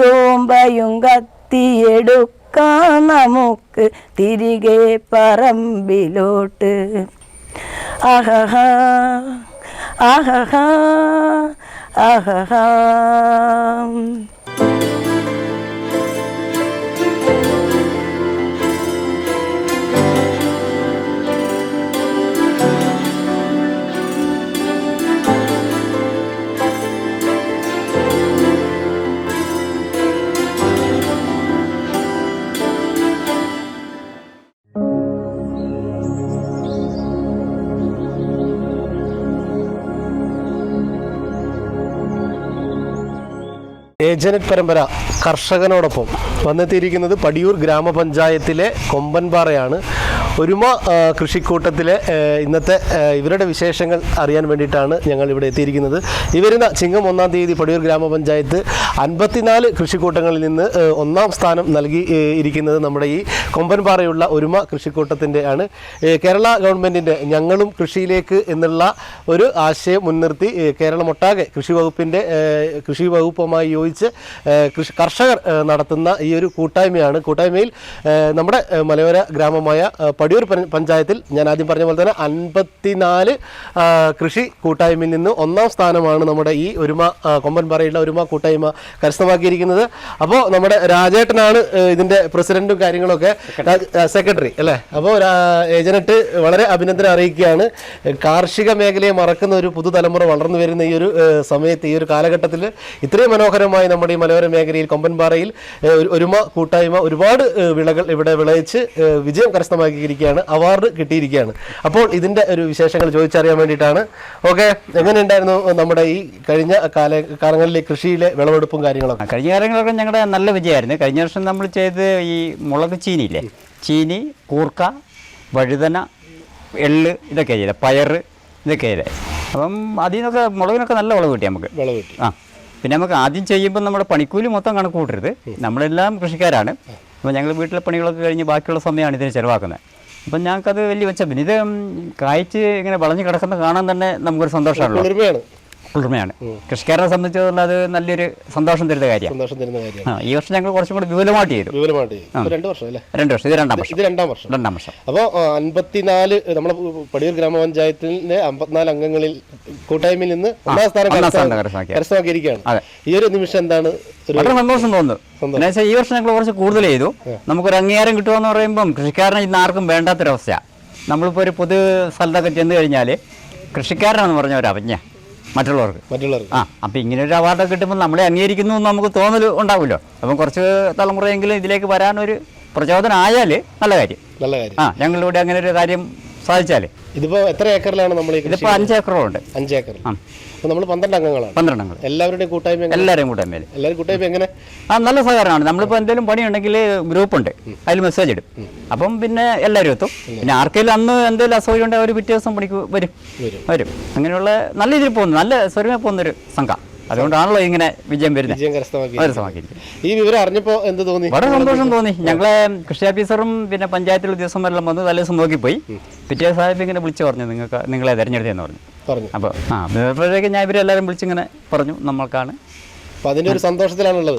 തൂമ്പയും കത്തിയെടുക്കാം നമുക്ക് തിരികെ പറമ്പിലോട്ട്. ആഹഹാ ആഹഹാ ആഹഹാ. ഏജനറ്റ് പരമ്പര കർഷകനോടൊപ്പം വന്നെത്തിയിരിക്കുന്നത് പടിയൂർ ഗ്രാമപഞ്ചായത്തിലെ കൊമ്പൻപാറയാണ്. ഒരുമ കൃഷിക്കൂട്ടത്തിലെ ഇന്നത്തെ ഇവരുടെ വിശേഷങ്ങൾ അറിയാൻ വേണ്ടിയിട്ടാണ് ഞങ്ങൾ ഇവിടെ എത്തിയിരിക്കുന്നത്. ഈ വരുന്ന ചിങ്ങം ഒന്നാം തീയതി പടിയൂർ ഗ്രാമപഞ്ചായത്ത് അൻപത്തിനാല് കൃഷിക്കൂട്ടങ്ങളിൽ നിന്ന് ഒന്നാം സ്ഥാനം നൽകി ഇരിക്കുന്നത് നമ്മുടെ ഈ കൊമ്പൻപാറയുള്ള ഒരുമ കൃഷിക്കൂട്ടത്തിന്റെ ആണ്. കേരള ഗവൺമെന്റിന്റെ ഞങ്ങളും കൃഷിയിലേക്ക് എന്നുള്ള ഒരു ആശയം മുൻനിർത്തി കേരളമൊട്ടാകെ കൃഷി വകുപ്പിന്റെ കൃഷി വകുപ്പുമായി യോജിച്ച് കർഷകർ നടത്തുന്ന ഈ ഒരു കൂട്ടായ്മയാണ്. കൂട്ടായ്മയിൽ നമ്മുടെ മലയോര ഗ്രാമമായ പടിയൂർ പഞ്ചായത്തിൽ ഞാൻ ആദ്യം പറഞ്ഞ പോലെ തന്നെ അൻപത്തിനാല് കൃഷി കൂട്ടായ്മയിൽ നിന്ന് ഒന്നാം സ്ഥാനമാണ് നമ്മുടെ ഈ ഒരുമ കൊമ്പൻ പറയുള്ള ഒരുമ കൂട്ടായ്മ കരസ്ഥമാക്കിയിരിക്കുന്നത്. അപ്പോൾ നമ്മുടെ രാജേട്ടനാണ് ഇതിന്റെ പ്രസിഡന്റും കാര്യങ്ങളൊക്കെ സെക്രട്ടറി അല്ലേ? അപ്പോൾ ഏജനറ്റ് വളരെ അഭിനന്ദനം അറിയിക്കുകയാണ്. കാർഷിക മേഖലയെ മറക്കുന്ന ഒരു പുതുതലമുറ വളർന്നു വരുന്ന ഈ ഒരു സമയത്ത് ഈ ഒരു കാലഘട്ടത്തിൽ ഇത്രയും മനോഹരമായി നമ്മുടെ ഈ മലയോര മേഖലയിൽ കൊമ്പൻപാറയിൽ ഒരുമ കൂട്ടായ്മ ഒരുപാട് വിളകൾ ഇവിടെ വിളയിച്ച് വിജയം വിജയം കരസ്ഥമാക്കിയിരിക്കുകയാണ് അവാർഡ് കിട്ടിയിരിക്കുകയാണ്. അപ്പോൾ ഇതിന്റെ ഒരു വിശേഷങ്ങൾ ചോദിച്ചറിയാൻ വേണ്ടിയിട്ടാണ്. ഓക്കെ എങ്ങനെയുണ്ടായിരുന്നു നമ്മുടെ ഈ കഴിഞ്ഞ കാല കാലങ്ങളിലെ കൃഷിയിലെ വിളവെടുപ്പും കാര്യങ്ങളൊക്കെ കഴിഞ്ഞ കാലങ്ങളൊക്കെ ഞങ്ങളുടെ നല്ല വിജയമായിരുന്നു. കഴിഞ്ഞ വർഷം നമ്മൾ ചെയ്ത് ഈ മുളക് ചീനിയില്ലേ? ചീനി കൂർക്ക വഴുതന എള്ള് ഇതൊക്കെ ചെയ്തത് പയർ ഇതൊക്കെ ചെയ്തത് അപ്പം അതിൽ നിന്നൊക്കെ മുളകിനൊക്കെ നല്ല വിളവ് കിട്ടി നമുക്ക്. വിളവ് കിട്ടി. ആ പിന്നെ നമുക്ക് ആദ്യം ചെയ്യുമ്പോൾ നമ്മുടെ പണിക്കൂലി മൊത്തം കണക്ക് കൂട്ടരുത്. നമ്മളെല്ലാം കൃഷിക്കാരാണ്. അപ്പോൾ ഞങ്ങൾ വീട്ടിലെ പണികളൊക്കെ കഴിഞ്ഞ് ബാക്കിയുള്ള സമയമാണ് ഇതിന് ചിലവാക്കുന്നത്. അപ്പം ഞങ്ങൾക്കത് വലിയ മെച്ചം പിന്നെ ഇത് കായ്ച്ച് ഇങ്ങനെ വളഞ്ഞു കിടക്കുന്ന കാണാൻ തന്നെ നമുക്കൊരു സന്തോഷമാണല്ലോ. കുളിർമയാണ് കൃഷിക്കാരനെ സംബന്ധിച്ചുള്ള അത് നല്ലൊരു സന്തോഷം തരുന്ന കാര്യമാണ്. സന്തോഷം തരുന്ന കാര്യമാണ്. ഈ വർഷം ഞങ്ങൾ കുറച്ചും കൂടി വിപുലമായിട്ട് ചെയ്തു. വിപുലമായിട്ട് രണ്ട് വർഷം അല്ലേ? രണ്ട് വർഷം. ഇത് രണ്ടാം വർഷം. ഇത് രണ്ടാം വർഷം. രണ്ടാം വർഷം. അപ്പോൾ അൻപത്തിനാല് നമ്മുടെ പടിയൂർ ഗ്രാമപഞ്ചായത്തിലെ അമ്പത്തിനാല് അംഗങ്ങളിൽ കൂട്ടായ്മയിൽ നിന്ന് ഒന്നാം സ്ഥാനം കരസ്ഥമാക്കിയിരിക്കുകയാണ്. ഈ ഒരു നിമിഷം എന്താണ് വളരെ സന്തോഷം തോന്നുന്നു. എന്നുവെച്ചാൽ ഈ വർഷം ഞങ്ങൾ കുറച്ച് കൂടുതൽ ചെയ്തു. നമുക്കൊരു അംഗീകാരം കിട്ടുമെന്ന് പറയുമ്പം കൃഷിക്കാരനെ ഇന്ന് ആർക്കും വേണ്ടാത്തൊരവസ്ഥയാണ് നമ്മളിപ്പോൾ ഒരു പൊതു സ്ഥലത്തൊക്കെ ചെന്ന് കഴിഞ്ഞാൽ കൃഷിക്കാരനാണെന്ന് പറഞ്ഞ ഒരു അവജ്ഞ. മറ്റുള്ളവർക്ക്. മറ്റുള്ളവർക്ക്. ആ അപ്പം ഇങ്ങനെ ഒരു അവാർഡൊക്കെ കിട്ടുമ്പോൾ നമ്മളെ അംഗീകരിക്കുന്നു എന്ന് നമുക്ക് തോന്നൽ ഉണ്ടാവുമല്ലോ. അപ്പം കുറച്ച് തലമുറയെങ്കിലും ഇതിലേക്ക് വരാനൊരു പ്രചോദനം ആയാൽ നല്ല കാര്യം. നല്ല കാര്യം. ആ ഞങ്ങളിവിടെ അങ്ങനെ ഒരു കാര്യം സാധിച്ചാൽ ഇതിപ്പോ എത്ര ഏക്കറിലാണ് നമ്മൾ ഇതിപ്പോ കൃഷി അഞ്ചേക്കർ. അപ്പൊ നമ്മൾ പന്ത്രണ്ട് അംഗങ്ങളാണ്. പന്ത്രണ്ടെണ്ണം എല്ലാവരുടെയും കൂട്ടായ്മ? എല്ലാവരും കൂടെ മേലെ എല്ലാവരും കൂട്ടായ്മ എങ്ങനെ? ആ നല്ല സഹകരണമാണ്. നമ്മളിപ്പോൾ എന്തെങ്കിലും പണിയുണ്ടെങ്കിൽ ഗ്രൂപ്പുണ്ട്. അതിൽ മെസ്സേജ് ഇടും. അപ്പം പിന്നെ എല്ലാവരും എത്തും. പിന്നെ. ആർക്കെങ്കിലും അന്ന് എന്തെങ്കിലും അസൗകര്യം ഉണ്ടെങ്കിൽ അവർ പിറ്റേ ദിവസം പണിക്ക് വരും. വരും. വരും. അങ്ങനെയുള്ള നല്ല രീതിയിൽ പോകുന്നു നല്ല സ്വരമേ പോകുന്നൊരു സംഘം. അതുകൊണ്ടാണല്ലോ ഇങ്ങനെ വിജയം വരുന്നത്. കരസ്ഥമാക്കിയിരിക്കുന്നത്. ഈ വിവരം അറിഞ്ഞപ്പോൾ എന്ത് തോന്നി? വളരെ സന്തോഷം തോന്നി? ഞങ്ങളെ കൃഷി ഓഫീസറും പിന്നെ പഞ്ചായത്തിലെ ഉദ്യോഗസ്ഥന്മാരെല്ലാം വന്ന് തലേ ദിവസം നോക്കിപ്പോയി. പിറ്റേ സാഹിബ് ഇങ്ങനെ വിളിച്ചു പറഞ്ഞു നിങ്ങൾക്ക് നിങ്ങളെ തിരഞ്ഞെടുത്തതെന്ന് പറഞ്ഞു. പറഞ്ഞു. അപ്പോൾ ആ അപ്പോഴേക്ക് ഞാൻ ഇവരെല്ലാവരും വിളിച്ചിങ്ങനെ പറഞ്ഞു. നമ്മൾക്കാണ് അപ്പൊ അതിന്റെ ഒരു സന്തോഷത്തിലാണുള്ളത്.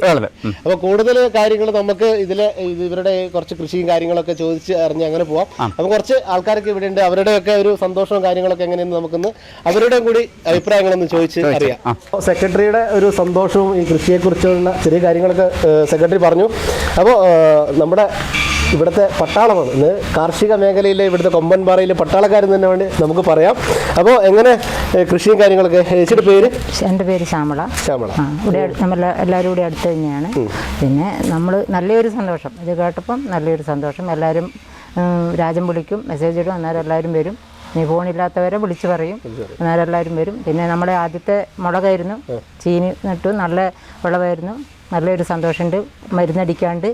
അപ്പൊ കൂടുതൽ കാര്യങ്ങൾ നമുക്ക് ഇതിലെ ഇവരുടെ കുറച്ച് കൃഷിയും കാര്യങ്ങളൊക്കെ ചോദിച്ച് അറിഞ്ഞ് അങ്ങനെ പോവാം. അപ്പൊ കുറച്ച് ആൾക്കാരൊക്കെ ഇവിടെ ഉണ്ട് അവരുടെയൊക്കെ ഒരു സന്തോഷവും കാര്യങ്ങളൊക്കെ എങ്ങനെയെന്ന് നമുക്കൊന്ന് അവരുടെ കൂടി അഭിപ്രായങ്ങളൊന്ന് ചോദിച്ച് അറിയാം. സെക്രട്ടറിയുടെ ഒരു സന്തോഷവും ഈ കൃഷിയെക്കുറിച്ചുള്ള ചെറിയ കാര്യങ്ങളൊക്കെ സെക്രട്ടറി പറഞ്ഞു. അപ്പോൾ നമ്മുടെ ഇവിടുത്തെ പട്ടാളമാണ് ഇന്ന് കാർഷിക മേഖലയിലെ ഇവിടുത്തെ കൊമ്പൻപാറയിലെ പട്ടാളക്കാരൻ തന്നെ വേണ്ടി നമുക്ക് പറയാം. അപ്പോൾ എങ്ങനെ കൃഷിയും കാര്യങ്ങളൊക്കെ? ചേച്ചിയുടെ പേര്? എന്റെ പേര് ശ്യാമള. ശ്യാമള. ഇവിടെ നമ്മൾ എല്ലാവരും കൂടി അടുത്ത് തന്നെയാണ്. പിന്നെ നമ്മൾ നല്ലൊരു സന്തോഷം. ഇത് കേട്ടപ്പം നല്ലൊരു സന്തോഷം. എല്ലാവരും രാജം വിളിക്കും മെസ്സേജ് ഇടും അന്നേരം എല്ലാവരും വരും. ഇനി ഫോണില്ലാത്തവരെ വിളിച്ചു പറയും. അന്നേരം എല്ലാവരും വരും. പിന്നെ നമ്മുടെ ആദ്യത്തെ മുളകായിരുന്നു. ചീനി നട്ടു. നല്ല വിളവായിരുന്നു. നല്ലൊരു സന്തോഷമുണ്ട്. മരുന്നടിക്കാണ്ട്.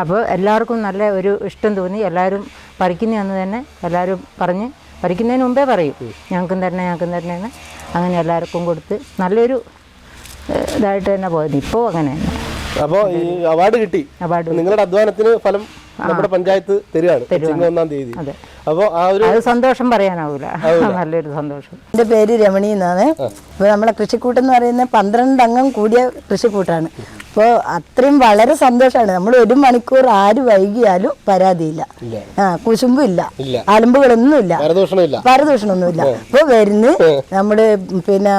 അപ്പോൾ എല്ലാവർക്കും നല്ല ഒരു ഇഷ്ടം തോന്നി. എല്ലാവരും പറിക്കുന്നതെന്ന് തന്നെ എല്ലാവരും പറഞ്ഞ് പറിക്കുന്നതിന് മുമ്പേ പറയും. ഞങ്ങൾക്കും തന്നെ ഞങ്ങൾക്കും തരണേന്ന് അങ്ങനെ എല്ലാവർക്കും കൊടുത്ത് നല്ലൊരു ഇതായിട്ട് തന്നെ പോയത്. ഇപ്പോൾ അങ്ങനെ തന്നെ. അപ്പോ ഈ അവാർഡ് കിട്ടി. അവാർഡ് നിങ്ങളുടെ അധ്വാനത്തിന് ഫലം നമ്മുടെ പഞ്ചായത്ത് തരികയാണ് ചിങ്ങ ഒന്നാം തീയതി. അപ്പോൾ അപ്പോ ആ ഒരു സന്തോഷം പറയാനാവൂല. നല്ലൊരു സന്തോഷം. എന്റെ പേര് രമണി എന്നാണ്. ഇപ്പോൾ നമ്മളെ കൃഷിക്കൂട്ടം എന്ന് പറയുന്നത് പന്ത്രണ്ട് അംഗം കൂടിയ കൃഷിക്കൂട്ടാണ്. അപ്പോൾ അത്രയും വളരെ സന്തോഷമാണ്. നമ്മൾ ഒരു മണിക്കൂർ ആര് വൈകിയാലും പരാതിയില്ല. ആ കുശുമ്പും ഇല്ല. ഇല്ല അലമ്പുകളൊന്നും ഇല്ല പരദൂഷണമൊന്നുമില്ല അപ്പോൾ വരുന്ന് നമ്മൾ പിന്നെ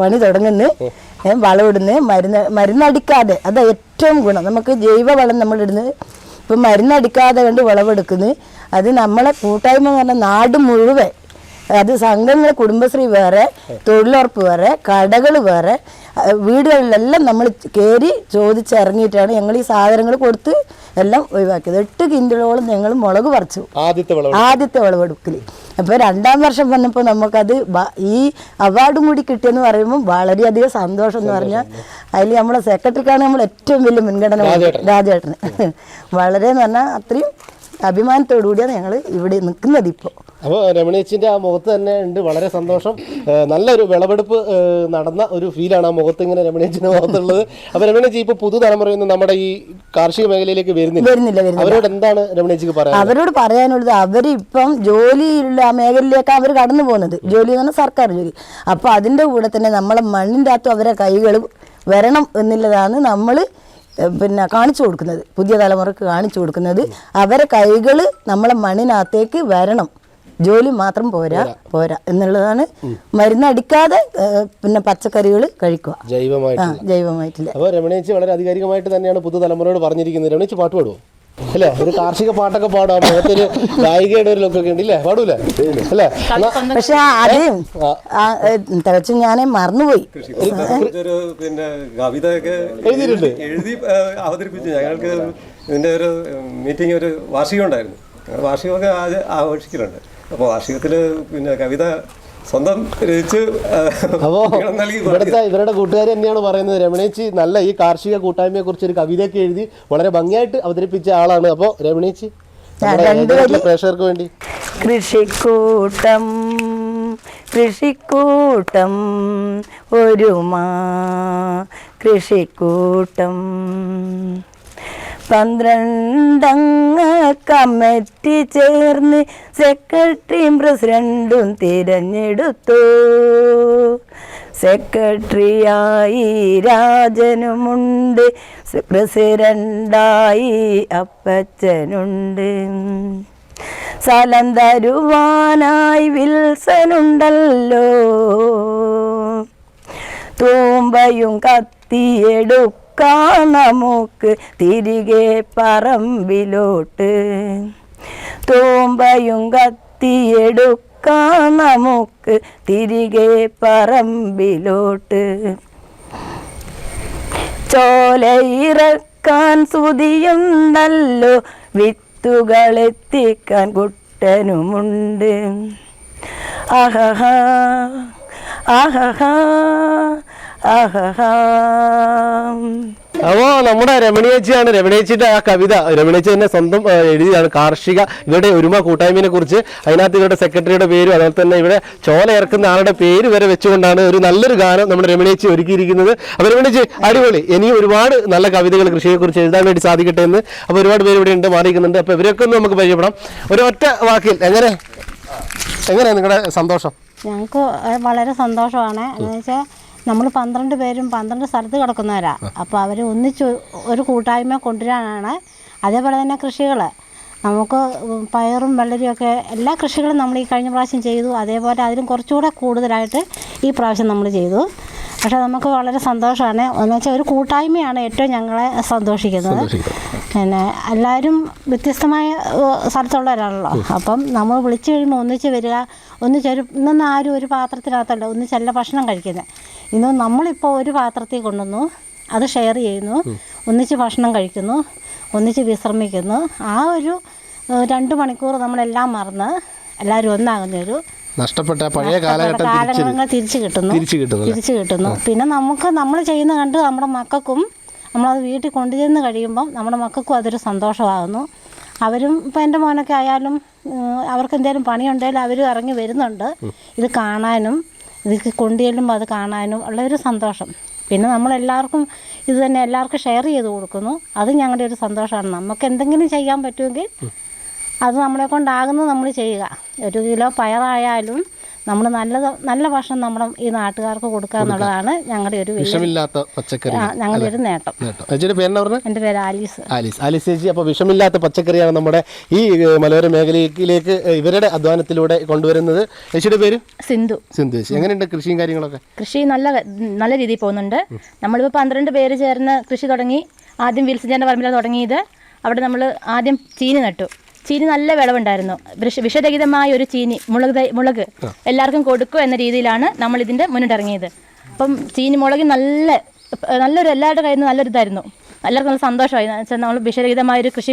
പണി തുടങ്ങുന്നു. ഏ, വളമിടുന്ന് മരുന്ന് മരുന്നടിക്കാതെ. അത് ഏറ്റവും ഗുണം. നമുക്ക് ജൈവ വളം നമ്മളിടുന്നത് ഇപ്പം മരുന്നടിക്കാതെ കണ്ട് വിളവെടുക്കുന്നത് അത് നമ്മളെ കൂട്ടായ്മ എന്ന് പറഞ്ഞാൽ നാട് മുഴുവൻ. അത് സംഘങ്ങൾ കുടുംബശ്രീ വേറെ തൊഴിലുറപ്പ് വേറെ കടകൾ വേറെ വീടുകളിലെല്ലാം നമ്മൾ കയറി ചോദിച്ചിറങ്ങിയിട്ടാണ് ഞങ്ങൾ ഈ സാധനങ്ങൾ കൊടുത്ത് എല്ലാം ഒഴിവാക്കിയത്. എട്ട് കിൻഡലോളം ഞങ്ങൾ മുളക് പറിച്ചു. ആദ്യത്തെ വിളവ് ആദ്യത്തെ വിളവെടുക്കൽ അപ്പോൾ രണ്ടാം വർഷം വന്നപ്പോൾ നമുക്കത് ഈ അവാർഡും കൂടി കിട്ടിയെന്ന് പറയുമ്പോൾ വളരെയധികം സന്തോഷം എന്ന് പറഞ്ഞാൽ അതിൽ നമ്മളെ സെക്രട്ടറിക്കാണ് നമ്മൾ ഏറ്റവും വലിയ മുൻഗണന. രാജേട്ടന്. വളരെ എന്ന് പറഞ്ഞാൽ അത്രയും അഭിമാനത്തോടു കൂടിയാണ് ഞങ്ങൾ ഇവിടെ നിൽക്കുന്നത് ഇപ്പോൾ അപ്പോൾ രമണേച്ചിന്റെ ആ മുഖത്ത് തന്നെ ഉണ്ട് വളരെ സന്തോഷം. നല്ലൊരു വിളവെടുപ്പ് നടന്ന ഒരു ഫീലാണ് ആ മുഖത്ത് ഇങ്ങനെ രമണേച്ചിന്റെ മുഖത്തുള്ളത്. അപ്പോൾ രമണേച്ചി ഇപ്പോൾ പുതുതലമുറയൊന്നും നമ്മുടെ ഈ കാർഷിക മേഖലയിലേക്ക് വരുന്നില്ല. വരുന്നില്ല അവരോട് എന്താണ് രമണേച്ചിക്ക് പറയാൻ അവരോട് പറയാനുള്ളത് അവരിപ്പം ജോലിയുള്ള ആ മേഖലയിലേക്ക് അവർ കടന്നു പോകുന്നത്. ജോലി എന്ന് പറഞ്ഞാൽ സർക്കാർ ജോലി. അപ്പോൾ അതിന്റെ കൂടെ തന്നെ നമ്മളെ മണ്ണിന്റെ അകത്തും അവരെ കൈകൾ വരണം എന്നുള്ളതാണ് നമ്മൾ പിന്നെ കാണിച്ചു കൊടുക്കുന്നത്. പുതിയ തലമുറയ്ക്ക് കാണിച്ചു കൊടുക്കുന്നത്. അവരെ കൈകൾ നമ്മളെ മണ്ണിനകത്തേക്ക് വരണം. ജോലി മാത്രം പോരാ പോരാ. എന്നുള്ളതാണ്. മരുന്നടിക്കാതെ പിന്നെ പച്ചക്കറികൾ കഴിക്കുക. ജൈവമായിട്ട് ജൈവമായിട്ടില്ല. അപ്പോൾ രമണേച്ചി വളരെ അധികാരികമായിട്ട് തന്നെയാണ് പുതുതലമുറയോട് പറഞ്ഞിരിക്കുന്നത്. രമണേച്ചി പാട്ട് പാടുമോ അല്ലേ? ഒരു കാർഷിക പാട്ടൊക്കെ പാടാം. മുഖത്തൊരു ഗായികയുടെ ഒരു ലുക്കൊക്കെ ഉണ്ട് ഇല്ലേ? പാടൂലേ? അല്ലേ? പക്ഷെ ആദ്യം തികച്ചും ഞാൻ മറന്നുപോയി. ഒരു പിന്നെ കവിതയൊക്കെ എഴുതിയിട്ടുണ്ട്? എഴുതി അവതരിപ്പിച്ചു. ഞങ്ങൾക്ക് ഇതിന്റെ ഒരു മീറ്റിംഗ് ഒരു വാർഷികം ഉണ്ടായിരുന്നു. വാർഷികമൊക്കെ ആഘോഷിക്കലുണ്ട്. അപ്പോൾ വാർഷികത്തിൽ പിന്നെ കവിത സ്വന്തം രചിച്ച് അപ്പോ ഇവിടുത്തെ ഇവരുടെ കൂട്ടുകാർ തന്നെയാണ് പറയുന്നത്. രമണേച്ചി നല്ല ഈ കാർഷിക കൂട്ടായ്മയെ കുറിച്ച് ഒരു കവിതയൊക്കെ എഴുതി വളരെ ഭംഗിയായിട്ട് അവതരിപ്പിച്ച ആളാണ്. അപ്പോ രമണേച്ചി പ്രേക്ഷകർക്ക് വേണ്ടി? കൃഷിക്കൂട്ടം കൃഷിക്കൂട്ടം ഒരുമാ കൃഷിക്കൂട്ടം. പന്ത്രണ്ടംഗ കമ്മിറ്റി ചേർന്ന് സെക്രട്ടറിയും പ്രസിഡന്റും തിരഞ്ഞെടുത്തു. സെക്രട്ടറിയായി രാജനുമുണ്ട് പ്രസിഡന്റായി അപ്പച്ചനുണ്ട്. സ്ഥലം തരുവാനായി വിൽസനുണ്ടല്ലോ. തൂമ്പയും കത്തിയെടുക്കാൻ നമുക്ക് തിരികെ പറമ്പിലോട്ട്. തോമ്പയും കത്തിയെടുക്കാൻ നമുക്ക് തിരികെ പറമ്പിലോട്ട്. ചോലയിറക്കാൻ സുതിയുണ്ടല്ലോ വിത്തുകൾ എത്തിക്കാൻ കുട്ടനുമുണ്ട്. ആഹാ ആഹഹാ അപ്പോൾ നമ്മുടെ രമണിയേച്ചിയാണ് രമണിയേച്ചിയുടെ ആ കവിത രമണിയേച്ചി തന്നെ സ്വന്തം എഴുതിയാണ് കാർഷിക ഇവരുടെ ഒരുമ കൂട്ടായ്മയെ കുറിച്ച് അതിനകത്ത് ഇവരുടെ സെക്രട്ടറിയുടെ പേരും അതുപോലെ തന്നെ ഇവിടെ ചോല ഇറക്കുന്ന ആളുടെ പേര് വരെ വെച്ചുകൊണ്ടാണ് ഒരു നല്ലൊരു ഗാനം നമ്മുടെ രമണിയേച്ചി ഒരുക്കിയിരിക്കുന്നത്. അപ്പൊ രമണിയേച്ചി അടിപൊളി. ഇനിയും ഒരുപാട് നല്ല കവിതകൾ കൃഷിയെ കുറിച്ച് എഴുതാൻ വേണ്ടി സാധിക്കട്ടെ എന്ന്. അപ്പൊ ഒരുപാട് പേര് ഇവിടെ ഉണ്ട് മാറിയിരിക്കുന്നുണ്ട്. അപ്പൊ ഇവരൊക്കെ ഒന്ന് നമുക്ക് പരിചയപ്പെടാം. ഒരു ഒറ്റ വാക്കിൽ എങ്ങനെ? എങ്ങനെയാണ് നിങ്ങളുടെ സന്തോഷം? ഞങ്ങൾക്ക് വളരെ സന്തോഷമാണ്. എന്ന് വെച്ചാൽ നമ്മൾ പന്ത്രണ്ട് പേരും പന്ത്രണ്ട് സ്ഥലത്ത് കിടക്കുന്നവരാ. അപ്പോൾ അവർ ഒന്നിച്ച് ഒരു കൂട്ടായ്മ കൊണ്ടുവരാനാണ് അതേപോലെ തന്നെ കൃഷികൾ നമുക്ക് പയറും വെള്ളരിയൊക്കെ എല്ലാ കൃഷികളും നമ്മൾ ഈ കഴിഞ്ഞ പ്രാവശ്യം ചെയ്തു. അതേപോലെ അതിലും കുറച്ചുകൂടെ കൂടുതലായിട്ട് ഈ പ്രാവശ്യം നമ്മൾ ചെയ്തു. പക്ഷേ നമുക്ക് വളരെ സന്തോഷമാണ്. എന്ന് വെച്ചാൽ ഒരു കൂട്ടായ്മയാണ് ഏറ്റവും ഞങ്ങളെ സന്തോഷിക്കുന്നത്. പിന്നെ എല്ലാവരും വ്യത്യസ്തമായ സ്ഥലത്തുള്ളവരാണല്ലോ. അപ്പം നമ്മൾ വിളിച്ചു കഴിയുമ്പോൾ ഒന്നിച്ച് വരിക ഒന്നിച്ചൊരു ഇന്നൊന്നും ആരും ഒരു പാത്രത്തിനകത്തല്ല ഒന്നിച്ചല്ല ഭക്ഷണം കഴിക്കുന്നത് ഇന്ന് നമ്മളിപ്പോൾ ഒരു പാത്രത്തിൽ കൊണ്ടുവന്നു അത് ഷെയർ ചെയ്യുന്നു ഒന്നിച്ച് ഭക്ഷണം കഴിക്കുന്നു ഒന്നിച്ച് വിശ്രമിക്കുന്നു. ആ ഒരു രണ്ട് മണിക്കൂർ നമ്മളെല്ലാം മറന്ന് എല്ലാവരും ഒന്നാകുന്ന ഒരു നഷ്ടപ്പെട്ട പഴയ കാലഘട്ടം തിരിച്ച് കിട്ടുന്നു. തിരിച്ചു കിട്ടുന്നു തിരിച്ചു കിട്ടുന്നു. പിന്നെ നമുക്ക് നമ്മൾ ചെയ്യുന്ന കണ്ട് നമ്മുടെ മക്കൾക്കും നമ്മളത് വീട്ടിൽ കൊണ്ടുചെന്ന് കഴിയുമ്പം നമ്മുടെ മക്കൾക്കും അതൊരു സന്തോഷമാകുന്നു. അവരും ഇപ്പം എന്റെ മോനൊക്കെ ആയാലും അവർക്ക് എന്തെങ്കിലും പണിയുണ്ടെങ്കിൽ അവരും ഇറങ്ങി വരുന്നുണ്ട്. ഇത് കാണാനും ഇത് കൊണ്ടുചെല്ലുമ്പോൾ അത് കാണാനും ഉള്ളൊരു സന്തോഷം. പിന്നെ നമ്മളെല്ലാവർക്കും ഇത് തന്നെ എല്ലാവർക്കും ഷെയർ ചെയ്ത് കൊടുക്കുന്നു. അത് ഞങ്ങളുടെ ഒരു സന്തോഷമാണ്. നമുക്ക് എന്തെങ്കിലും ചെയ്യാൻ പറ്റുമെങ്കിൽ അത് നമ്മളെ കൊണ്ടാകുന്നത് നമ്മൾ ചെയ്യുക. ഒരു കിലോ പയറായാലും നമ്മൾ നല്ലത് നല്ല ഭക്ഷണം നമ്മുടെ ഈ നാട്ടുകാർക്ക് കൊടുക്കുക എന്നുള്ളതാണ് ഞങ്ങളുടെ ഒരു വിഷമില്ലാത്ത പച്ചക്കറി ഞങ്ങളുടെ ഒരു നേട്ടം. എന്റെ പേര് ആലീസ്. ആലീസ്. ആലീസ് ചേച്ചി അപ്പോൾ വിഷമില്ലാത്ത പച്ചക്കറിയാണ് നമ്മുടെ ഈ മലയോര മേഖലയിലേക്ക് ഇവരുടെ അധ്വാനത്തിലൂടെ കൊണ്ടുവരുന്നത്. ചേച്ചിയുടെ പേര്? സിന്ധു. സിന്ധു ചേച്ചി. എങ്ങനെയുണ്ട് കൃഷിയും കാര്യങ്ങളൊക്കെ? കൃഷി നല്ല നല്ല രീതിയിൽ പോകുന്നുണ്ട്. നമ്മളിപ്പോൾ പന്ത്രണ്ട് പേര് ചേർന്ന് കൃഷി തുടങ്ങി. ആദ്യം വിൽസിന്റെ പറമ്പിലാണ് തുടങ്ങിയത്. അവിടെ നമ്മൾ ആദ്യം ചീനി നട്ടു. ചീനി നല്ല വിളവുണ്ടായിരുന്നു. വിഷ വിഷരഹിതമായ ഒരു ചീനി മുളക് മുളക് എല്ലാവർക്കും കൊടുക്കും എന്ന രീതിയിലാണ് നമ്മൾ ഇതിന്റെ മുന്നിട്ടിറങ്ങിയത്. അപ്പം ചീനി മുളക് നല്ല നല്ലൊരു എല്ലാവരുടെ കയ്യിൽ നിന്ന് നല്ലൊരു ഇതായിരുന്നു. എല്ലാവർക്കും നല്ല സന്തോഷമായി. വെച്ചാൽ നമ്മൾ വിഷരഹിതമായ ഒരു കൃഷി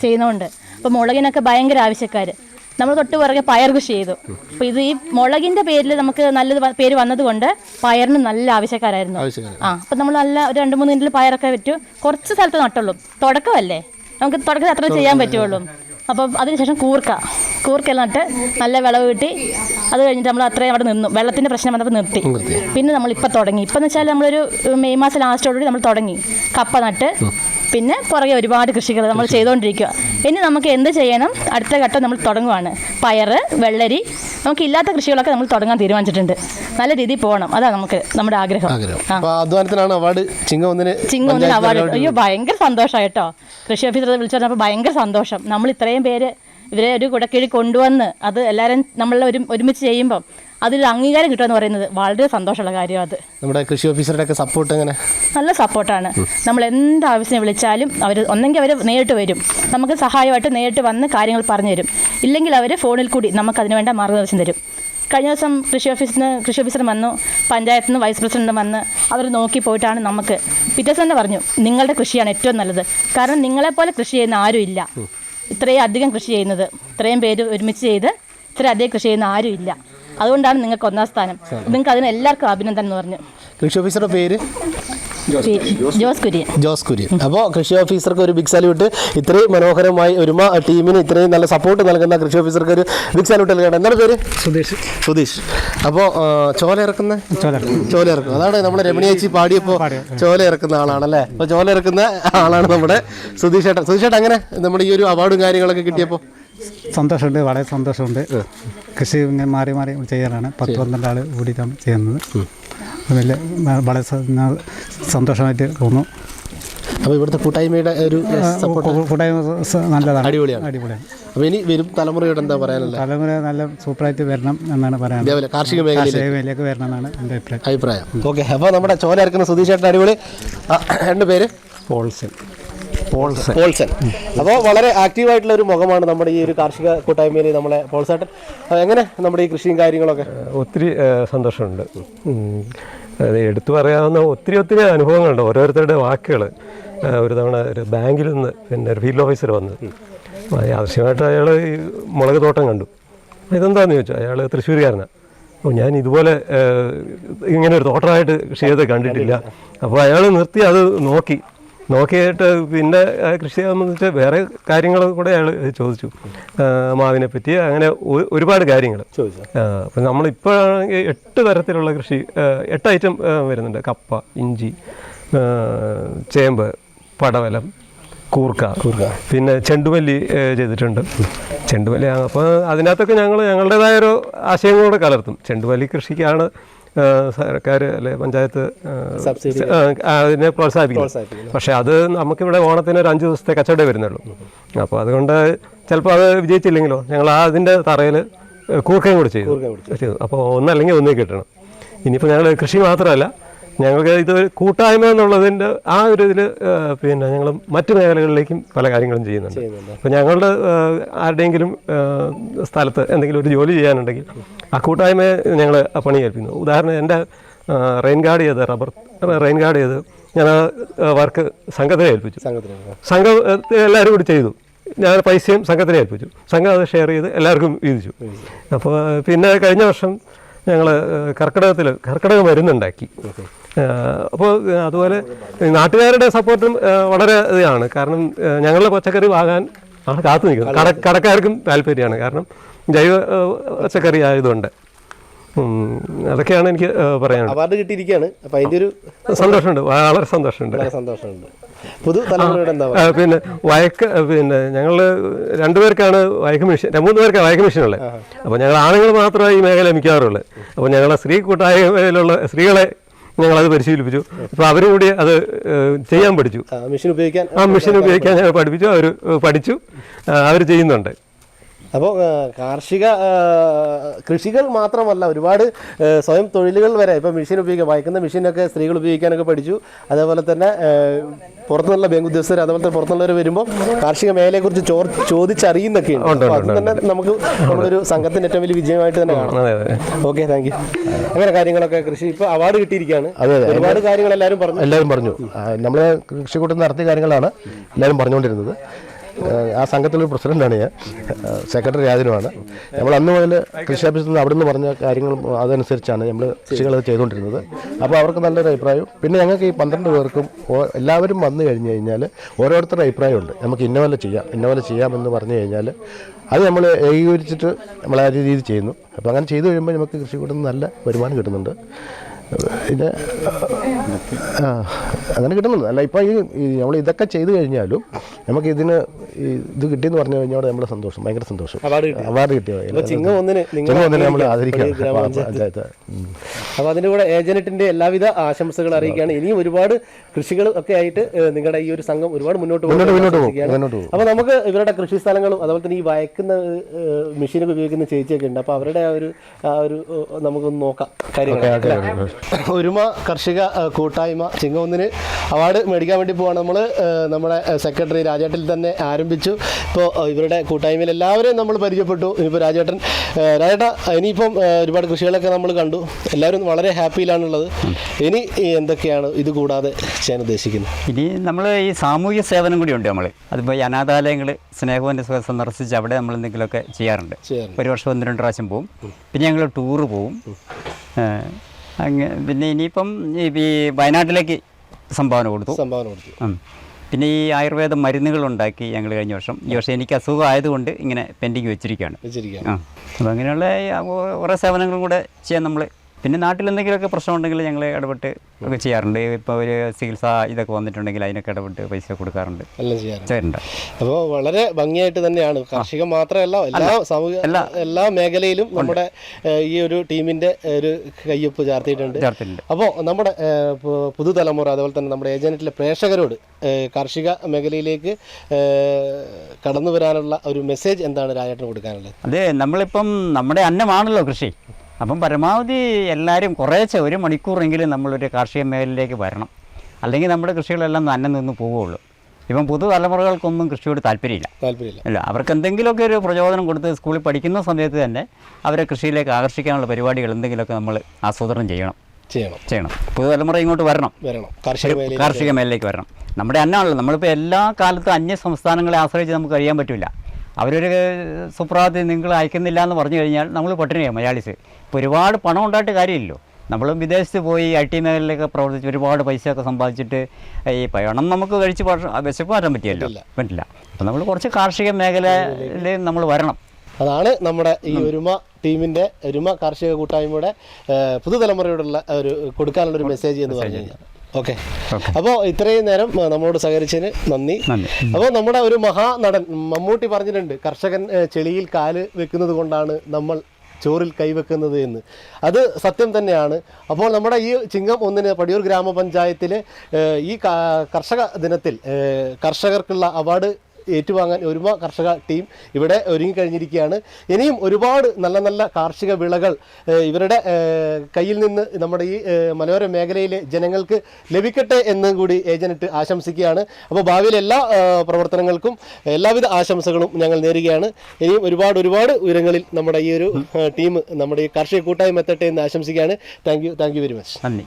ചെയ്യുന്നതുകൊണ്ട്. അപ്പോൾ മുളകിനൊക്കെ ഭയങ്കര ആവശ്യക്കാർ നമ്മൾ തൊട്ട് പുറകെ പയർ കൃഷി ചെയ്തു. അപ്പോൾ ഇത് ഈ മുളകിന്റെ പേരിൽ നമുക്ക് നല്ലത് വ- പേര് വന്നതുകൊണ്ട് പയറിന് നല്ല ആവശ്യക്കാരായിരുന്നു. ആ അപ്പം നമ്മൾ നല്ല ഒരു രണ്ട് മൂന്ന് മിനിറ്റിൽ പയറൊക്കെ വിറ്റു. കുറച്ച് സ്ഥലത്ത് നട്ടുള്ളൂ. തുടക്കമല്ലേ? നമുക്ക് തുടക്കത്തിൽ അത്ര ചെയ്യാൻ പറ്റുള്ളൂ. അപ്പം അതിനുശേഷം കൂർക്ക. കൂർക്കെല്ലാം നട്ട് നല്ല വിളവ് കിട്ടി. അത് കഴിഞ്ഞിട്ട് നമ്മൾ അത്രയും അവിടെ നിന്നു. വെള്ളത്തിന്റെ പ്രശ്നം വന്നപ്പോൾ നിർത്തി. പിന്നെ നമ്മൾ ഇപ്പം തുടങ്ങി. ഇപ്പം എന്ന് വെച്ചാൽ നമ്മളൊരു മെയ് മാസം ലാസ്റ്റോടുകൂടി നമ്മൾ തുടങ്ങി. കപ്പ നട്ട്. പിന്നെ പുറകെ ഒരുപാട് കൃഷികൾ നമ്മൾ ചെയ്തുകൊണ്ടിരിക്കുക ഇനി നമുക്ക് എന്ത് ചെയ്യണം? അടുത്ത ഘട്ടം നമ്മൾ തുടങ്ങുവാണ്. പയറ് വെള്ളരി നമുക്ക് ഇല്ലാത്ത കൃഷികളൊക്കെ നമ്മൾ തുടങ്ങാൻ തീരുമാനിച്ചിട്ടുണ്ട്. നല്ല രീതിയിൽ പോകണം. അതാണ് നമുക്ക് നമ്മുടെ ആഗ്രഹം. അധ്വാനത്തിനാണ് അവാർഡ് ചിങ്ങൊന്നിന് അവാർഡ്. അയ്യോ ഭയങ്കര സന്തോഷമായിട്ടോ കൃഷി ഓഫീസർ വിളിച്ചു പറഞ്ഞപ്പോൾ ഭയങ്കര സന്തോഷം. നമ്മൾ ഇത്രയും പേര് ഇവരെ ഒരു കുടക്കീഴിൽ കൊണ്ടുവന്ന് അത് എല്ലാവരും നമ്മളെ ഒരു ഒരുമിച്ച് ചെയ്യുമ്പം അതിലൊരു അംഗീകാരം കിട്ടുക എന്ന് പറയുന്നത് വളരെ സന്തോഷമുള്ള കാര്യമാണ് അത്. നമ്മുടെ കൃഷി ഓഫീസറുടെ ഒക്കെ സപ്പോർട്ട് എങ്ങനെ? നല്ല സപ്പോർട്ടാണ് നമ്മൾ എന്ത് ആവശ്യത്തിന് വിളിച്ചാലും അവർ ഒന്നെങ്കിൽ അവർ നേരിട്ട് വരും. നമുക്ക് സഹായമായിട്ട് നേരിട്ട് വന്ന് കാര്യങ്ങൾ പറഞ്ഞു തരും. ഇല്ലെങ്കിൽ അവർ ഫോണിൽ കൂടി നമുക്ക് അതിന് വേണ്ട മാർഗനിർദ്ദേശം തരും. കഴിഞ്ഞ ദിവസം കൃഷി ഓഫീസിൽ നിന്ന് കൃഷി ഓഫീസർ വന്നു പഞ്ചായത്തിൽ നിന്ന് വൈസ് പ്രസിഡന്റ് വന്ന് അവർ നോക്കി പോയിട്ടാണ് നമുക്ക്. പിറ്റേ തന്നെ പറഞ്ഞു നിങ്ങളുടെ കൃഷിയാണ് ഏറ്റവും നല്ലത്. കാരണം നിങ്ങളെപ്പോലെ കൃഷി ചെയ്യുന്ന ആരും ഇല്ല. ഇത്രയും അധികം കൃഷി ചെയ്യുന്നത് ഇത്രയും പേര് ഒരുമിച്ച് ചെയ്ത് ഇത്രയും അധികം കൃഷി ചെയ്യുന്ന ആരും ഇല്ല. അതുകൊണ്ടാണ് നിങ്ങൾക്ക് ഒന്നാം സ്ഥാനം. നിങ്ങൾക്ക് അതിന് എല്ലാവർക്കും അഭിനന്ദനം എന്ന് പറഞ്ഞു. കൃഷി ഓഫീസറുടെ പേര്? ജോസ് കുര്യൻ. ജോസ് കുര്യൻ. അപ്പോൾ കൃഷി ഓഫീസർക്ക് ഒരു ബിഗ് സാല്യൂട്ട് ഇത്രയും മനോഹരമായി ഒരുമ ടീമിന് ഇത്രയും നല്ല സപ്പോർട്ട് നൽകുന്ന കൃഷി ഓഫീസർക്ക് ഒരു ബിഗ് സാല്യൂട്ട് നൽകണം. എന്താണ് പേര്? സുധീഷ്. സുധീഷ്. അപ്പോൾ ചോല ഇറക്കുന്ന? ചോല ഇറക്കും അതാണ് നമ്മുടെ രമണിയേച്ചി പാടിയപ്പോൾ ചോല ഇറക്കുന്ന ആളാണല്ലേ? അപ്പോൾ ചോല ഇറക്കുന്ന ആളാണ് നമ്മുടെ സുധീഷ് ഏട്ടൻ. സുധീഷ് ഏട്ടൻ അങ്ങനെ നമ്മുടെ ഈ ഒരു അവാർഡും കാര്യങ്ങളൊക്കെ കിട്ടിയപ്പോൾ സന്തോഷമുണ്ട് വളരെ സന്തോഷമുണ്ട്. കൃഷി ഇങ്ങനെ മാറി മാറി ചെയ്യാനാണ് പത്ത് പന്ത്രണ്ട് ആൾ കൂടിയിട്ടാണ് ചെയ്യുന്നത്. വലിയ വളരെ സന്തോഷമായിട്ട് തോന്നുന്നു. അപ്പോൾ ഇവിടുത്തെ കൂട്ടായ്മയുടെ ഒരു സപ്പോർട്ട് കൂട്ടായ്മ നല്ലതാണ്. അടിപൊളിയാണ്. അടിപൊളിയാണ്. അപ്പോൾ ഇനി വരും തലമുറയോട് എന്താ പറയാനുള്ളത്? തലമുറ നല്ല സൂപ്പറായിട്ട് വരണം എന്നാണ് പറയുന്നത് കാർഷിക മേഖലയിലേക്ക്. വരണം എന്നാണ് എന്റെ അഭിപ്രായം. അഭിപ്രായം. ഓക്കെ അപ്പോൾ നമ്മുടെ ചോല ഇറക്കുന്ന സുധീഷ് ചേട്ടൻ അടിപൊളി രണ്ട് പേര്. പോൾസൺ. പോൾസൺ പോൾസൺ. അപ്പോൾ വളരെ ആക്റ്റീവായിട്ടുള്ള ഒരു മുഖമാണ് നമ്മുടെ ഈ ഒരു കാർഷിക കൂട്ടായ്മയിൽ നമ്മളെ പോൾസേട്ടൻ എങ്ങനെ നമ്മുടെ ഈ കൃഷിയും കാര്യങ്ങളൊക്കെ? ഒത്തിരി സന്തോഷമുണ്ട്. എടുത്തു പറയാവുന്ന ഒത്തിരി ഒത്തിരി അനുഭവങ്ങളുണ്ട്. ഓരോരുത്തരുടെ വാക്കുകൾ ഒരു തവണ ഒരു ബാങ്കിൽ നിന്ന് പിന്നെ ഒരു ഫീൽഡ് ഓഫീസർ അപ്പോൾ ആവശ്യമായിട്ട് അയാൾ ഈ മുളക് തോട്ടം കണ്ടു. ഇതെന്താന്ന് ചോദിച്ചു അയാൾ തൃശ്ശൂരുകാരനാണ് അപ്പോൾ ഞാൻ ഇതുപോലെ ഇങ്ങനെ ഒരു തോട്ടമായിട്ട് കൃഷി ചെയ്ത് കണ്ടിട്ടില്ല. അപ്പോൾ അയാൾ നിർത്തി അത് നോക്കി. നോക്കിയിട്ട് പിന്നെ കൃഷി കൃഷിയെ സംബന്ധിച്ച് വേറെ കാര്യങ്ങൾ കൂടെ അയാൾ ചോദിച്ചു. മാവിനെ പറ്റി അങ്ങനെ ഒരുപാട് കാര്യങ്ങൾ. അപ്പം നമ്മളിപ്പോഴാണെങ്കിൽ എട്ട് തരത്തിലുള്ള കൃഷി എട്ട് ഐറ്റം വരുന്നുണ്ട്. കപ്പ ഇഞ്ചി ചേമ്പ് പടവലം കൂർക്ക. കൂർക്ക. പിന്നെ ചെണ്ടുമല്ലി ചെയ്തിട്ടുണ്ട്. ചെണ്ടുമല്ലി അപ്പോൾ അതിനകത്തൊക്കെ ഞങ്ങൾ ഞങ്ങളുടേതായ ഒരു ആശയങ്ങളോടെ കലർത്തും. ചെണ്ടുമല്ലി കൃഷിക്കാണ് സർക്കാർ അല്ലെ പഞ്ചായത്ത് അതിനെ പ്രോത്സാഹിപ്പിക്കും പക്ഷേ അത് നമുക്കിവിടെ ഓണത്തിന് ഒരു അഞ്ച് ദിവസത്തെ കച്ചവടം വരുന്നുള്ളൂ. അപ്പോൾ അതുകൊണ്ട് ചിലപ്പോൾ അത് വിജയിച്ചില്ലെങ്കിലോ ഞങ്ങൾ ആ അതിന്റെ തറയിൽ കൂർക്കയും കൂടി ചെയ്തു. ചെയ്തു. അപ്പോൾ ഒന്നല്ലെങ്കിൽ ഒന്നേ കിട്ടണം. ഇനിയിപ്പോൾ ഞങ്ങൾ കൃഷി മാത്രമല്ല ഞങ്ങൾക്ക് ഇത് കൂട്ടായ്മ എന്നുള്ളതിന്റെ ആ ഒരു ഇതിൽ പിന്നെ ഞങ്ങൾ മറ്റു മേഖലകളിലേക്കും പല കാര്യങ്ങളും ചെയ്യുന്നുണ്ട്. അപ്പോൾ ഞങ്ങളുടെ ആരുടെയെങ്കിലും സ്ഥലത്ത് എന്തെങ്കിലും ഒരു ജോലി ചെയ്യാനുണ്ടെങ്കിൽ ആ കൂട്ടായ്മയെ ഞങ്ങൾ പണി ഏൽപ്പിക്കുന്നു. ഉദാഹരണം എന്റെ റെയിൻ ഗാർഡ് ചെയ്ത് റബ്ബർ റെയിൻ ഗാർഡ് ചെയ്ത് ഞാൻ ആ വർക്ക് സംഘത്തിനെ ഏൽപ്പിച്ചു. സംഘം എല്ലാവരും കൂടി ചെയ്തു. ഞാൻ പൈസയും സംഘത്തിനെ ഏൽപ്പിച്ചു. സംഘം അത് ഷെയർ ചെയ്ത് എല്ലാവർക്കും വീതിച്ചു. അപ്പോൾ പിന്നെ കഴിഞ്ഞ വർഷം ഞങ്ങൾ കർക്കിടകത്തിൽ കർക്കിടകം മരുന്നുണ്ടാക്കി അപ്പോൾ അതുപോലെ നാട്ടുകാരുടെ സപ്പോർട്ടും വളരെ ഇതാണ്. കാരണം ഞങ്ങളുടെ പച്ചക്കറി വാങ്ങാൻ ആണ് കാത്തു നിൽക്കുന്നത് കട കടക്കാർക്കും താല്പര്യമാണ്. കാരണം ജൈവ പച്ചക്കറി ആയതുകൊണ്ട്. അതൊക്കെയാണ് എനിക്ക് പറയാൻ പറയാനുള്ളത്. അവാർഡ് കിട്ടിയിരിക്കുകയാണ്. അപ്പം അതിന്റെ ഒരു സന്തോഷമുണ്ട്. വളരെ സന്തോഷമുണ്ട്. സന്തോഷമുണ്ട്. പുതു പിന്നെ വയക്ക് പിന്നെ ഞങ്ങൾ രണ്ടുപേർക്കാണ് വയക്ക് മെഷീൻ മൂന്ന് പേർക്കാണ് വയക്ക് മെഷീനുള്ളത് അപ്പോൾ ഞങ്ങൾ ആണുങ്ങൾ മാത്രമേ ഈ മേഖല മിക്കാറുള്ളൂ അപ്പോൾ ഞങ്ങളെ സ്ത്രീ കൂട്ടായ്മയിലുള്ള സ്ത്രീകളെ ഞങ്ങളത് പരിശീലിപ്പിച്ചു. അപ്പോൾ അവരും കൂടി അത് ചെയ്യാൻ പഠിച്ചു. ആ മെഷീൻ ഉപയോഗിക്കാൻ ഞങ്ങൾ പഠിപ്പിച്ചു. അവർ പഠിച്ചു. അവർ ചെയ്യുന്നുണ്ട്. അപ്പോൾ കാർഷിക കൃഷികൾ മാത്രമല്ല ഒരുപാട് സ്വയം തൊഴിലുകൾ വരെ ഇപ്പോൾ മെഷീൻ ഉപയോഗിക്കാം വായിക്കുന്ന മെഷീനൊക്കെ സ്ത്രീകൾ ഉപയോഗിക്കാനൊക്കെ പഠിച്ചു. അതേപോലെ തന്നെ പുറത്തുനിന്നുള്ള ബാങ്ക് ഉദ്യോഗസ്ഥർ അതുപോലെ തന്നെ പുറത്തുള്ളവർ വരുമ്പോൾ കാർഷിക മേഖലയെക്കുറിച്ച് ചോർ ചോദിച്ചറിയുന്നൊക്കെ ഉണ്ട് അത് തന്നെ നമുക്ക് നമ്മളൊരു സംഘത്തിന്റെ ഏറ്റവും വലിയ വിജയമായിട്ട് തന്നെ കാണാം. Okay thank you. അങ്ങനെ കാര്യങ്ങളൊക്കെ കൃഷി ഇപ്പോൾ അവാർഡ് കിട്ടിയിരിക്കുകയാണ്. അതെ, അതെ. ഒരുപാട് കാര്യങ്ങൾ എല്ലാവരും പറഞ്ഞു. എല്ലാവരും പറഞ്ഞു. നമ്മളെ കൃഷിക്കൂട്ടം നടത്തിയ കാര്യങ്ങളാണ് എല്ലാവരും പറഞ്ഞുകൊണ്ടിരുന്നത്. ആ, സംഘത്തിലൊരു പ്രസിഡന്റാണ് ഞാൻ. സെക്രട്ടറി രാജനുമാണ്. നമ്മൾ അന്ന് മുതൽ കൃഷി ഓഫീസിൽ നിന്ന് അവിടെ നിന്ന് പറഞ്ഞ കാര്യങ്ങൾ അതനുസരിച്ചാണ് നമ്മൾ കൃഷികൾ ചെയ്തുകൊണ്ടിരുന്നത്. അപ്പോൾ അവർക്ക് നല്ലൊരു അഭിപ്രായം. പിന്നെ ഞങ്ങൾക്ക് ഈ പന്ത്രണ്ട് പേർക്കും എല്ലാവരും വന്നു കഴിഞ്ഞ് കഴിഞ്ഞാൽ ഓരോരുത്തരുടെ അഭിപ്രായമുണ്ട്. നമുക്ക് ഇന്ന പോലെ ചെയ്യാം ഇന്ന പോലെ ചെയ്യാമെന്ന് പറഞ്ഞു കഴിഞ്ഞാൽ അത് നമ്മൾ ഏകീകരിച്ചിട്ട് നമ്മൾ ആ രീതിയിൽ ചെയ്യുന്നു. അപ്പോൾ അങ്ങനെ ചെയ്തു കഴിയുമ്പോൾ നമുക്ക് കൃഷി കൂടുന്ന നല്ല വരുമാനം കിട്ടുന്നുണ്ട്. പിന്നെ അങ്ങനെ കിട്ടുന്നുണ്ട്. അല്ല ഇപ്പോൾ ഈ നമ്മൾ ഇതൊക്കെ ചെയ്തു കഴിഞ്ഞാലും നമുക്ക് ഇതിന് ഇത് കിട്ടിയെന്ന് പറഞ്ഞു കഴിഞ്ഞാൽ നമ്മുടെ സന്തോഷം ഭയങ്കര സന്തോഷം. അവാർഡ് കിട്ടി. അവാർഡ് കിട്ടിയ അപ്പോൾ ചിങ്ങം ഒന്നിന് നമ്മൾ ആദരിക്കാം. അപ്പോൾ അതിന്റെ കൂടെ ഏജനറ്റിന്റെ എല്ലാവിധ ആശംസകൾ അറിയിക്കുകയാണ്. ഇനിയും ഒരുപാട് കൃഷികൾ ഒക്കെ ആയിട്ട് നിങ്ങളുടെ ഈ ഒരു സംഘം ഒരുപാട് മുന്നോട്ട് പോകും മുന്നോട്ട് മുന്നോട്ട് പോകും, ആശംസിക്കുകയാണ്. അപ്പോൾ നമുക്ക് ഇവരുടെ കൃഷി സ്ഥലങ്ങളും അതുപോലെ തന്നെ ഈ വയക്കുന്ന മെഷീനൊക്കെ ഉപയോഗിക്കുന്ന ചേച്ചിയൊക്കെ ഉണ്ട്. അപ്പോൾ അവരുടെ ആ ഒരു ആ ഒരു നമുക്കൊന്ന് നോക്കാം. കാര്യങ്ങൾ ഒരുമ കർഷിക കൂട്ടായ്മ ചിങ്ങൊന്നിന് അവാർഡ് മേടിക്കാൻ വേണ്ടി പോവാണ് നമ്മൾ നമ്മുടെ സെക്രട്ടറി രാജേട്ടിൽ തന്നെ ആരംഭിച്ചു. ഇപ്പോൾ ഇവരുടെ കൂട്ടായ്മയിൽ എല്ലാവരെയും നമ്മൾ പരിചയപ്പെട്ടു. ഇനിയിപ്പോൾ രാജേട്ടൻ രാജേട്ട ഇനിയിപ്പം ഒരുപാട് കൃഷികളൊക്കെ നമ്മൾ കണ്ടു. എല്ലാവരും വളരെ ഹാപ്പിയിലാണുള്ളത്. ഇനി എന്തൊക്കെയാണ് ഇത് കൂടാതെ ചെയ്യാൻ ഉദ്ദേശിക്കുന്നത്? ഇനി നമ്മൾ ഈ സാമൂഹ്യ സേവനം കൂടി ഉണ്ട് നമ്മൾ അതിപ്പോൾ ഈ അനാഥാലയങ്ങൾ സ്നേഹവന്റെ സുഖം സന്ദർശിച്ച് അവിടെ നമ്മൾ എന്തെങ്കിലുമൊക്കെ ചെയ്യാറുണ്ട്. ചെയ്യാറുണ്ട്. ഒരു വർഷം ഒന്ന് രണ്ട് പ്രാവശ്യം പോവും. പിന്നെ ഞങ്ങൾ ടൂറ് പോവും. അങ്ങനെ പിന്നെ ഇനിയിപ്പം ഈ വയനാട്ടിലേക്ക് സംഭാവന കൊടുത്തു. സംഭാവന കൊടുത്തു. പിന്നെ ഈ ആയുർവേദ മരുന്നുകൾ ഉണ്ടാക്കി ഞങ്ങൾ കഴിഞ്ഞ വർഷം. ഈ വർഷം എനിക്ക് അസുഖം ആയതുകൊണ്ട് ഇങ്ങനെ പെൻഡിങ് വെച്ചിരിക്കുകയാണ്. വെച്ചിരിക്കുകയാണ്. അപ്പോൾ അങ്ങനെയുള്ള കുറേ സേവനങ്ങളും കൂടെ ചെയ്യാൻ നമ്മൾ പിന്നെ നാട്ടിൽ എന്തെങ്കിലുമൊക്കെ പ്രശ്നം ഉണ്ടെങ്കിൽ ഞങ്ങൾ ഇടപെട്ട് ഒക്കെ ചെയ്യാറുണ്ട്. ഇപ്പോൾ ഒരു ചികിത്സ ഇതൊക്കെ വന്നിട്ടുണ്ടെങ്കിൽ അതിനൊക്കെ ഇടപെട്ട് പൈസ കൊടുക്കാറുണ്ട്. ചെയ്യാറുണ്ട്. അപ്പോൾ വളരെ ഭംഗിയായിട്ട് തന്നെയാണ്. കാർഷികം മാത്രമല്ല എല്ലാ സാമൂഹിക എല്ലാ- മേഖലയിലും നമ്മുടെ ഈ ഒരു ടീമിന്റെ ഒരു കയ്യൊപ്പ് ചാർത്തിയിട്ടുണ്ട്. ചേർത്തിട്ടുണ്ട് അപ്പോൾ നമ്മുടെ പുതുതലമുറ അതുപോലെ തന്നെ നമ്മുടെ ഏജന്റിലെ പ്രേക്ഷകരോട് കാർഷിക മേഖലയിലേക്ക് കടന്നു വരാനുള്ള ഒരു മെസ്സേജ് എന്താണ് രാജേട്ടന് കൊടുക്കാനുള്ളത്? അതെ നമ്മളിപ്പം നമ്മുടെ അന്നമാണല്ലോ കൃഷി. അപ്പം പരമാവധി എല്ലാവരും കുറേശ്ശെ ഒരു മണിക്കൂറെങ്കിലും നമ്മളൊരു കാർഷിക മേഖലയിലേക്ക് വരണം. അല്ലെങ്കിൽ നമ്മുടെ കൃഷികളെല്ലാം നന്നെ നിന്ന് പോവുകയുള്ളൂ ഇപ്പം പുതുതലമുറകൾക്കൊന്നും കൃഷിയോട് താല്പര്യമില്ല. താല്പര്യമില്ല. അല്ല അവർക്ക് എന്തെങ്കിലുമൊക്കെ ഒരു പ്രചോദനം കൊടുത്ത് സ്കൂളിൽ പഠിക്കുന്ന സമയത്ത് തന്നെ അവരെ കൃഷിയിലേക്ക് ആകർഷിക്കാനുള്ള പരിപാടികൾ എന്തെങ്കിലുമൊക്കെ നമ്മൾ ആസൂത്രണം ചെയ്യണം. ചെയ്യണം. ചെയ്യണം. പുതുതലമുറ ഇങ്ങോട്ട് വരണം. വരണം. കാർഷിക മേഖലയിലേക്ക് വരണം. നമ്മുടെ അന്നാണല്ലോ നമ്മളിപ്പോൾ എല്ലാ കാലത്തും അന്യ സംസ്ഥാനങ്ങളെ ആശ്രയിച്ച് നമുക്ക് കഴിയാൻ പറ്റില്ല. അവരൊരു സുപ്രഭാത നിങ്ങൾ അയക്കുന്നില്ല എന്ന് പറഞ്ഞു കഴിഞ്ഞാൽ നമ്മൾ പട്ടിണിയാണ് മലയാളീസ്? ഇപ്പോൾ ഒരുപാട് പണം ഉണ്ടായിട്ട് കാര്യമില്ലല്ലോ. നമ്മൾ വിദേശത്ത് പോയി ഐ ടി മേഖലയിലൊക്കെ പ്രവർത്തിച്ച് ഒരുപാട് പൈസയൊക്കെ സമ്പാദിച്ചിട്ട് ഈ പണം നമുക്ക് കഴിച്ച് വിശപ്പ് മാറ്റാൻ പറ്റിയല്ലോ? പറ്റില്ല. അപ്പം നമ്മൾ കുറച്ച് കാർഷിക മേഖലയിൽ നമ്മൾ വരണം. അതാണ് നമ്മുടെ ഈ ഒരുമ ടീമിന്റെ ഒരുമ കാർഷിക കൂട്ടായ്മയുടെ പുതുതലമുറയോടുള്ള ഒരു കൊടുക്കാനുള്ള ഒരു മെസ്സേജ് എന്ന് പറഞ്ഞു കഴിഞ്ഞാൽ. ഓക്കെ. അപ്പോൾ ഇത്രയും നേരം നമ്മളോട് നമ്മോട് സഹകരിച്ചതിന് നന്ദി. അപ്പോൾ നമ്മുടെ ഒരു മഹാ മഹാനടൻ മമ്മൂട്ടി പറഞ്ഞിട്ടുണ്ട് കർഷകൻ ചെളിയിൽ കാൽ വെക്കുന്നത് കൊണ്ടാണ് നമ്മൾ ചോറിൽ കൈവെക്കുന്നത് എന്ന്. അത് സത്യം തന്നെയാണ്. അപ്പോൾ നമ്മുടെ ഈ ചിങ്ങം ഒന്നിന് പടിയൂർ ഗ്രാമപഞ്ചായത്തിലെ ഈ കർഷക ദിനത്തിൽ കർഷകർക്കുള്ള അവാർഡ് ഏറ്റുവാങ്ങാൻ ഒരുമ കർഷക ടീം ഇവിടെ ഒരുങ്ങിക്കഴിഞ്ഞിരിക്കുകയാണ്. ഇനിയും ഒരുപാട് നല്ല നല്ല കാർഷിക വിളകൾ ഇവരുടെ കയ്യിൽ നിന്ന് നമ്മുടെ ഈ മനോഹര മേഖലയിലെ ജനങ്ങൾക്ക് ലഭിക്കട്ടെ എന്ന് കൂടി ഏജന്റ് ആശംസിക്കുകയാണ്. അപ്പോൾ ഭാവിയിലെ എല്ലാ പ്രവർത്തനങ്ങൾക്കും എല്ലാവിധ ആശംസകളും ഞങ്ങൾ നേരുകയാണ്. ഇനിയും ഒരുപാട് ഒരുപാട് ഉയരങ്ങളിൽ നമ്മുടെ ഈ ഒരു ടീം നമ്മുടെ ഈ കാർഷിക കൂട്ടായ്മ എത്തട്ടെ എന്ന് ആശംസിക്കുകയാണ്. Thank you thank you very much. നന്ദി.